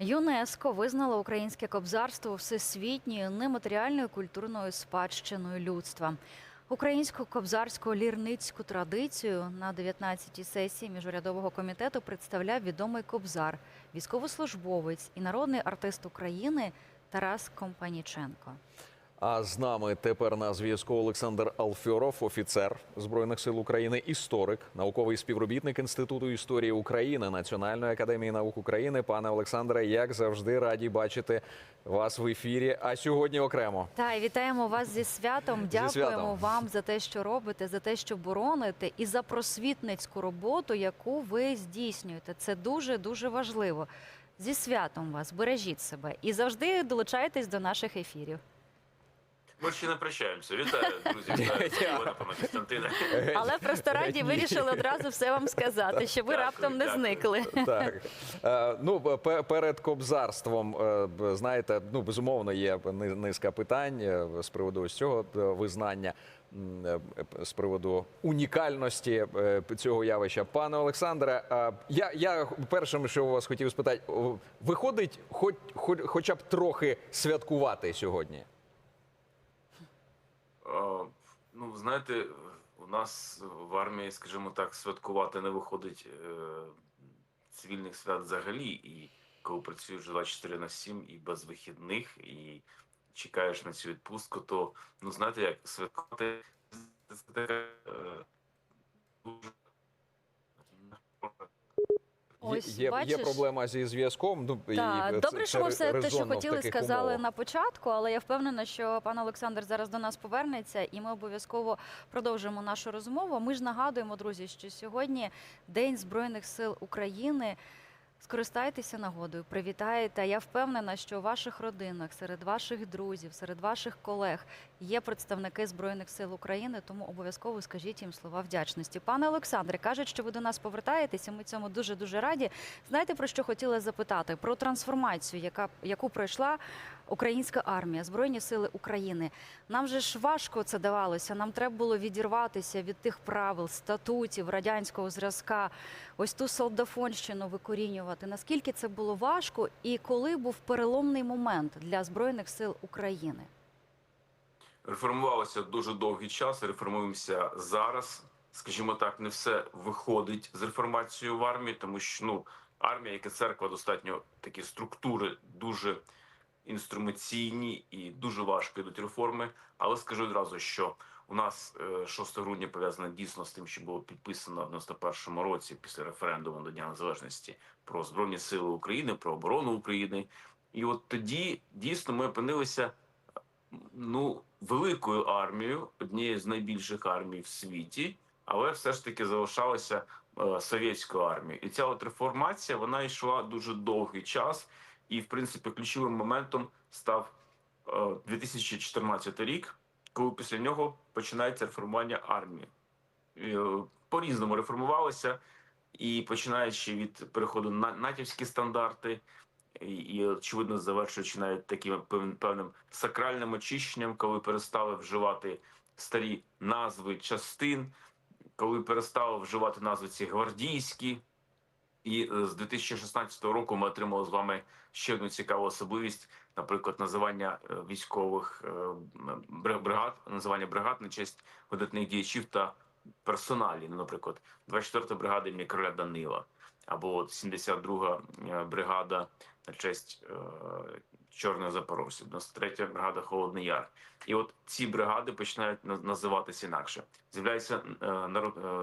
ЮНЕСКО визнало українське кобзарство всесвітньою нематеріальною культурною спадщиною людства. Українську кобзарську лірницьку традицію на 19-й сесії міжурядового комітету представляв відомий кобзар, військовослужбовець і народний артист України Тарас Компаніченко. А з нами тепер на зв'язку Олександр Алфьоров, офіцер збройних сил України, історик, науковий співробітник Інституту історії України Національної академії наук України. Пане Олександре, як завжди, раді бачити вас в ефірі. А сьогодні окремо. Та і вітаємо вас зі святом. Дякуємо святом. вам за те, що робите, за те, що бороните, і за просвітницьку роботу, яку ви здійснюєте. Це дуже дуже важливо. Зі святом вас бережіть себе і завжди долучайтесь до наших ефірів. Ми ще не прощаємося. Вітаю, друзі. Вітаю, Але просто раді вирішили одразу все вам сказати, щоб ви раптом не зникли. Так Е, ну перед кобзарством, е, знаєте, ну безумовно є низка питань е, з приводу ось цього визнання. З приводу унікальності цього явища, пане Олександре, я, я першим, що у вас хотів спитати, виходить, хоч, хоч, хоча б трохи святкувати сьогодні? Е, Ну, знаєте, у нас в армії, скажімо так, святкувати не виходить е, цивільних свят взагалі. І коли працюєш 24 на 7 і без вихідних, і чекаєш на цю відпустку, то ну знаєте, як святкувати це таке е, дуже Ось, є, є проблема зі зв'язком. Ну, Так, і добре, це що ми все те, що хотіли, сказали умовах. на початку, але я впевнена, що пан Олександр зараз до нас повернеться, і ми обов'язково продовжимо нашу розмову. Ми ж нагадуємо, друзі, що сьогодні День Збройних сил України. Скористайтеся нагодою, привітаєте. Я впевнена, що у ваших родинах, серед ваших друзів, серед ваших колег є представники Збройних сил України, тому обов'язково скажіть їм слова вдячності. Пане Олександре, кажуть, що ви до нас повертаєтеся. Ми цьому дуже дуже раді. Знаєте про що хотіла запитати? Про трансформацію, яка яку пройшла українська армія, Збройні сили України. Нам же ж важко це давалося. Нам треба було відірватися від тих правил, статутів радянського зразка, ось ту солдафонщину викорінювати. Наскільки це було важко, і коли був переломний момент для збройних сил України? реформувалося дуже довгий час. Реформуємося зараз. Скажімо так, не все виходить з реформацією в армії, тому що ну армія, як і церква, достатньо такі структури дуже інструментаційні і дуже важко йдуть реформи. Але скажу одразу, що у нас е, 6 грудня пов'язано дійсно з тим, що було підписано в 91-му році після референдуму до Дня Незалежності про збройні сили України, про оборону України. І от тоді дійсно ми опинилися ну великою армією, однією з найбільших армій в світі, але все ж таки залишалася е, совєтською армією. І ця от реформація вона йшла дуже довгий час, і в принципі ключовим моментом став е, 2014 рік, коли після нього починається реформування армії. Е, По-різному реформувалося, і починаючи від переходу на натівські стандарти, і очевидно завершуючи навіть таким певним сакральним очищенням, коли перестали вживати старі назви частин, коли перестали вживати назви ці гвардійські. І е, з 2016 року ми отримали з вами ще одну цікаву особливість, наприклад, називання е, військових е, бригад, називання бригад на честь видатних діячів та персоналі. Ну, наприклад, 24-та бригада імені короля Данила, або от 72-га е, бригада на честь е, Чорного Запорожця, 93-я бригада Холодний Яр. І от ці бригади починають називатися інакше. З'являються е,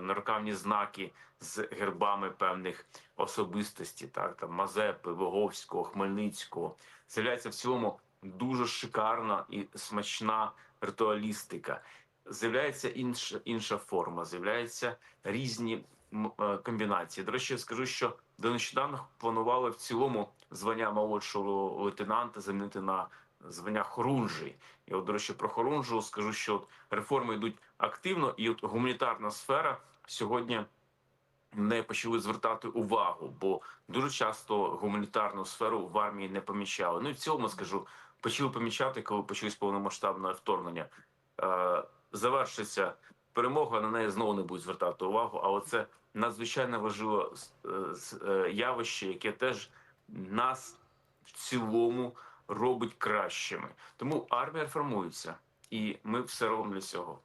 нарукавні знаки з гербами певних особистості, так там Мазепи, Воговського, Хмельницького. З'являється в цілому дуже шикарна і смачна ритуалістика. З'являється інша інша форма, з'являються різні комбінації. До речі, я скажу, що до нещодавно планували в цілому звання молодшого лейтенанта замінити на звання хорунжий. І от, до речі, про хорунжу скажу, що от реформи йдуть активно, і от гуманітарна сфера сьогодні не почали звертати увагу, бо дуже часто гуманітарну сферу в армії не помічали. Ну і в цілому скажу, почали помічати, коли почалось повномасштабне вторгнення. Е, перемога, на неї знову не будуть звертати увагу. Але це надзвичайно важливе е, е, явище, яке теж нас в цілому робить кращими. Тому армія реформується, і ми все робимо для цього.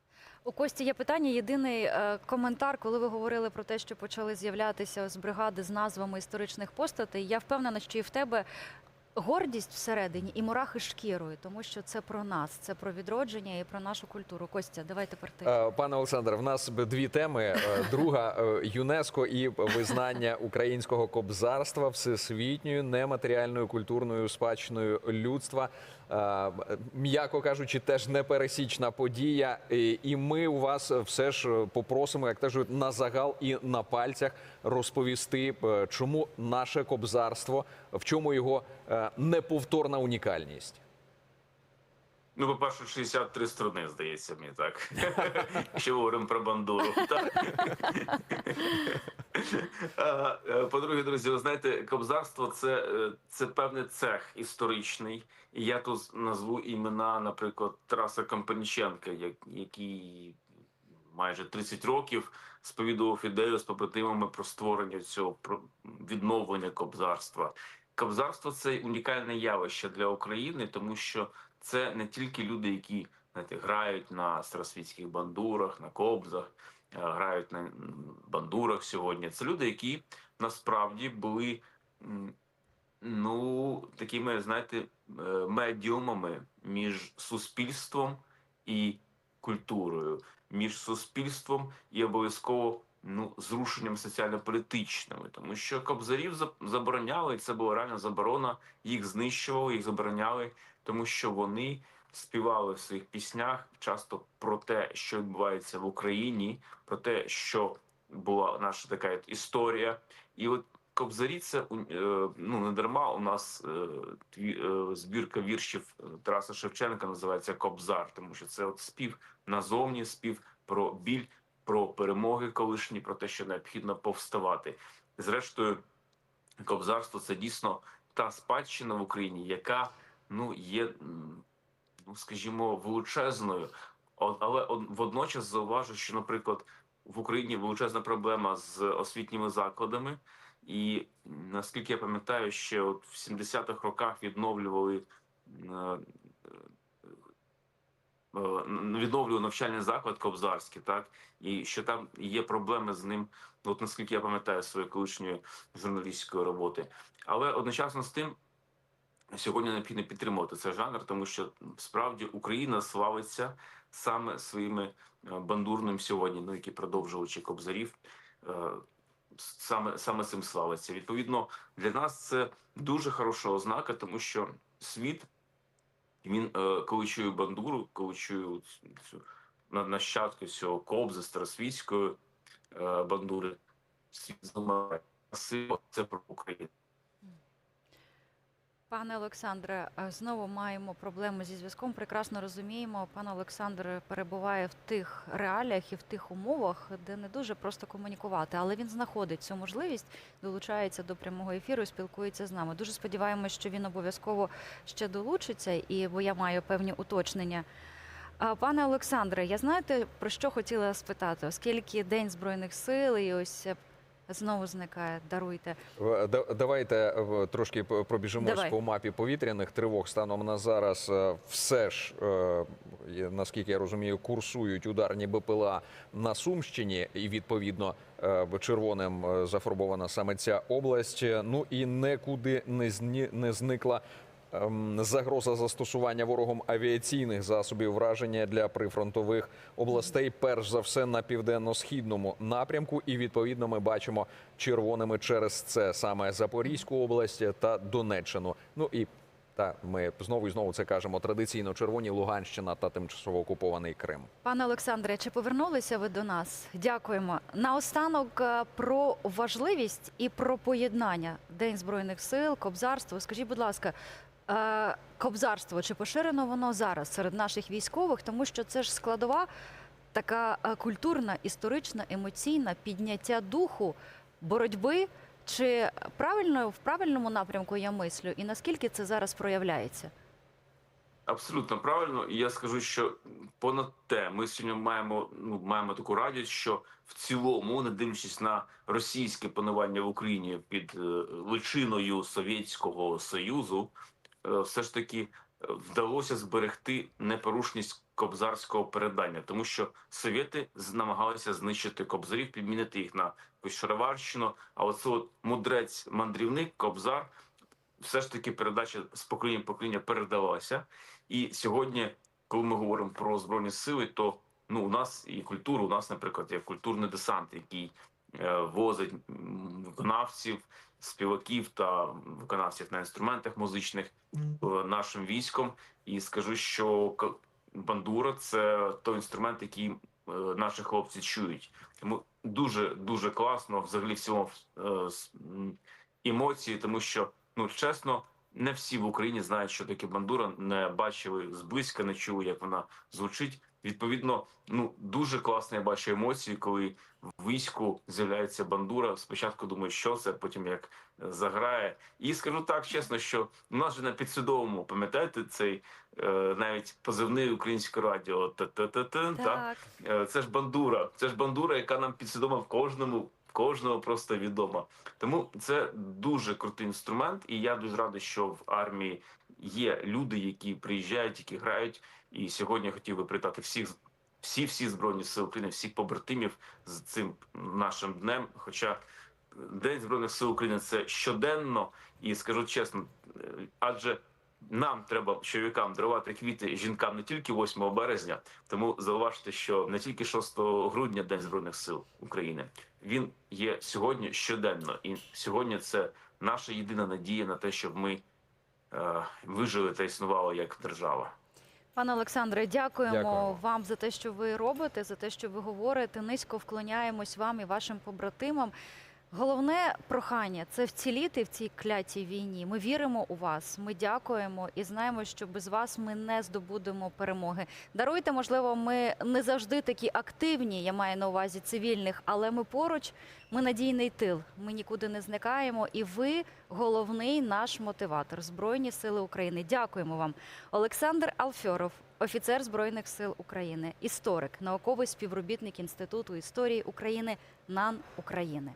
У Кості є питання. Єдиний е, коментар, коли ви говорили про те, що почали з'являтися з бригади з назвами історичних постатей. Я впевнена, що і в тебе гордість всередині і мурахи шкірою, тому що це про нас, це про відродження і про нашу культуру. Костя, давай тепер ти. Пане Олександре. в нас дві теми: Е, друга е, ЮНЕСКО і визнання українського кобзарства всесвітньою нематеріальною культурною спадщиною людства. Е, М'яко кажучи, теж непересічна подія. І- ми у вас все ж попросимо, як кажуть, на загал і на пальцях розповісти, е, чому наше кобзарство, в чому його е, неповторна унікальність. Ну, по-перше, 63 сторони, здається мені так. Якщо говоримо про бандуру. Так. Е, По-друге, друзі, ви знаєте, кобзарство це, е, це певний цех історичний. І я тут назву імена, наприклад, Тараса Компаніченка, який майже 30 років сповідував ідею з побратимами про створення цього про відновлення кобзарства. Кобзарство це унікальне явище для України, тому що це не тільки люди, які знаєте, грають на старосвітських бандурах, на кобзах, е, грають на бандурах сьогодні. Це люди, які насправді були ну такими, знаєте, е, медіумами між суспільством і культурою, між суспільством і обов'язково ну зрушенням соціально-політичними, тому що кобзарів забороняли, і це була реальна заборона. Їх знищували, їх забороняли, тому що вони співали в своїх піснях часто про те, що відбувається в Україні, про те, що була наша така історія, і от. Кобзарі це е, ну не дарма. У нас е, е, збірка віршів Тараса Шевченка називається Кобзар, тому що це от спів назовні, спів про біль, про перемоги колишні, про те, що необхідно повставати. Зрештою, кобзарство це дійсно та спадщина в Україні, яка ну є, скажімо, величезною. Але водночас зауважу, що, наприклад, в Україні величезна проблема з освітніми закладами. І наскільки я пам'ятаю, ще от в 70-х роках відновлювали е, е, н- відновлював навчальний заклад Кобзарський, так і що там є проблеми з ним. ну, От наскільки я пам'ятаю своєї колишньої журналістської роботи, але одночасно з тим. Сьогодні необхідно підтримувати цей жанр, тому що справді Україна славиться саме своїми е, бандурним сьогодні, ну які продовжувачі кобзарів, е, саме саме цим славиться. Відповідно, для нас це дуже хороша ознака, тому що світ він е, коли чує бандуру, коли чує цю- цю на- нащадки цього кобзи старосвітської бандури, світ. Сила це про Україну. Пане Олександре, е, знову маємо проблеми зі зв'язком. Прекрасно розуміємо, пан Олександр перебуває в тих реаліях і в тих умовах, де не дуже просто комунікувати, але він знаходить цю можливість, долучається до прямого ефіру, спілкується з нами. Дуже сподіваємось, що він обов'язково ще долучиться, і бо я маю певні уточнення. Пане Олександре, я знаєте про що хотіла спитати, оскільки День Збройних сил і ось знову зникає, даруйте. Е, Давайте е, трошки пробіжимось Давай. по мапі повітряних тривог. Станом на зараз е, все ж, наскільки я розумію, курсують ударні БПЛА на Сумщині, і відповідно червоним зафарбована саме ця область. Ну і нікуди не зні- не зникла. Ем, Загроза застосування ворогом авіаційних засобів враження для прифронтових областей, перш за все на південно-східному напрямку, і відповідно ми бачимо червоними через це саме Запорізьку область та Донеччину. Ну і та ми знову і знову це кажемо традиційно червоні Луганщина та тимчасово окупований Крим. Пане Олександре, чи повернулися ви до нас? Дякуємо. Наостанок е, про важливість і про поєднання День Збройних сил, кобзарство. Скажіть, будь ласка, кобзарство чи поширено воно зараз серед наших військових? Тому що це ж складова така е, культурна, історична, емоційна підняття духу боротьби. Чи правильно в правильному напрямку я мислю, і наскільки це зараз проявляється? Абсолютно правильно, і я скажу, що понад те, ми сьогодні маємо ну маємо таку радість, що в цілому, не дивлячись на російське панування в Україні під е, личиною Совєтського Союзу, е, все ж таки е, вдалося зберегти непорушність кобзарського передання, тому що совєти намагалися знищити кобзарів, підмінити їх на шароварщину. А оце от мудрець мандрівник кобзар все ж таки передача з покоління покоління передалася. І сьогодні, коли ми говоримо про збройні сили, то ну у нас і культура, у нас, наприклад, є культурний десант, який е, возить виконавців, співаків та виконавців на інструментах музичних е, нашим військом. І скажу, що бандура це той інструмент, який е, наші хлопці чують. Тому дуже дуже класно, взагалі, в цьому е, емоції, тому що ну чесно, не всі в Україні знають, що таке бандура, не бачили зблизька, не чули, як вона звучить. Відповідно, ну дуже класно я бачу емоції, коли в війську з'являється бандура. Спочатку думаю, що це, потім як е, заграє. І скажу так чесно, що у нас же на підсвідомому, пам'ятаєте, цей е, навіть позивний українське радіо та Так. Е, Це ж бандура. Це ж бандура, яка нам підсвідома в кожному, в кожного просто відома. Тому це дуже крутий інструмент, і я дуже радий, що в армії є люди, які приїжджають, які грають. І сьогодні я хотів би привітати всіх всі всі збройні сили України, всіх побратимів з цим нашим днем. Хоча День збройних сил України це щоденно, і скажу чесно, е, адже нам треба чоловікам дарувати квіти жінкам не тільки 8 березня, тому зауважте, що не тільки 6 грудня День збройних сил України. Він є сьогодні щоденно, і сьогодні це наша єдина надія на те, щоб ми вижили та існували як держава. Пане Олександре, дякуємо, Дякуємо. вам за те, що ви робите, за те, що ви говорите. Низько вклоняємось вам і вашим побратимам. Головне прохання це вціліти в цій клятій війні. Ми віримо у вас. Ми дякуємо і знаємо, що без вас ми не здобудемо перемоги. Даруйте, можливо, ми не завжди такі активні. Я маю на увазі цивільних, але ми поруч. Ми надійний тил. Ми нікуди не зникаємо. І ви головний наш мотиватор Збройні Сили України. Дякуємо вам. Олександр Алфьоров, офіцер Збройних сил України, історик, науковий співробітник Інституту історії України НАН України.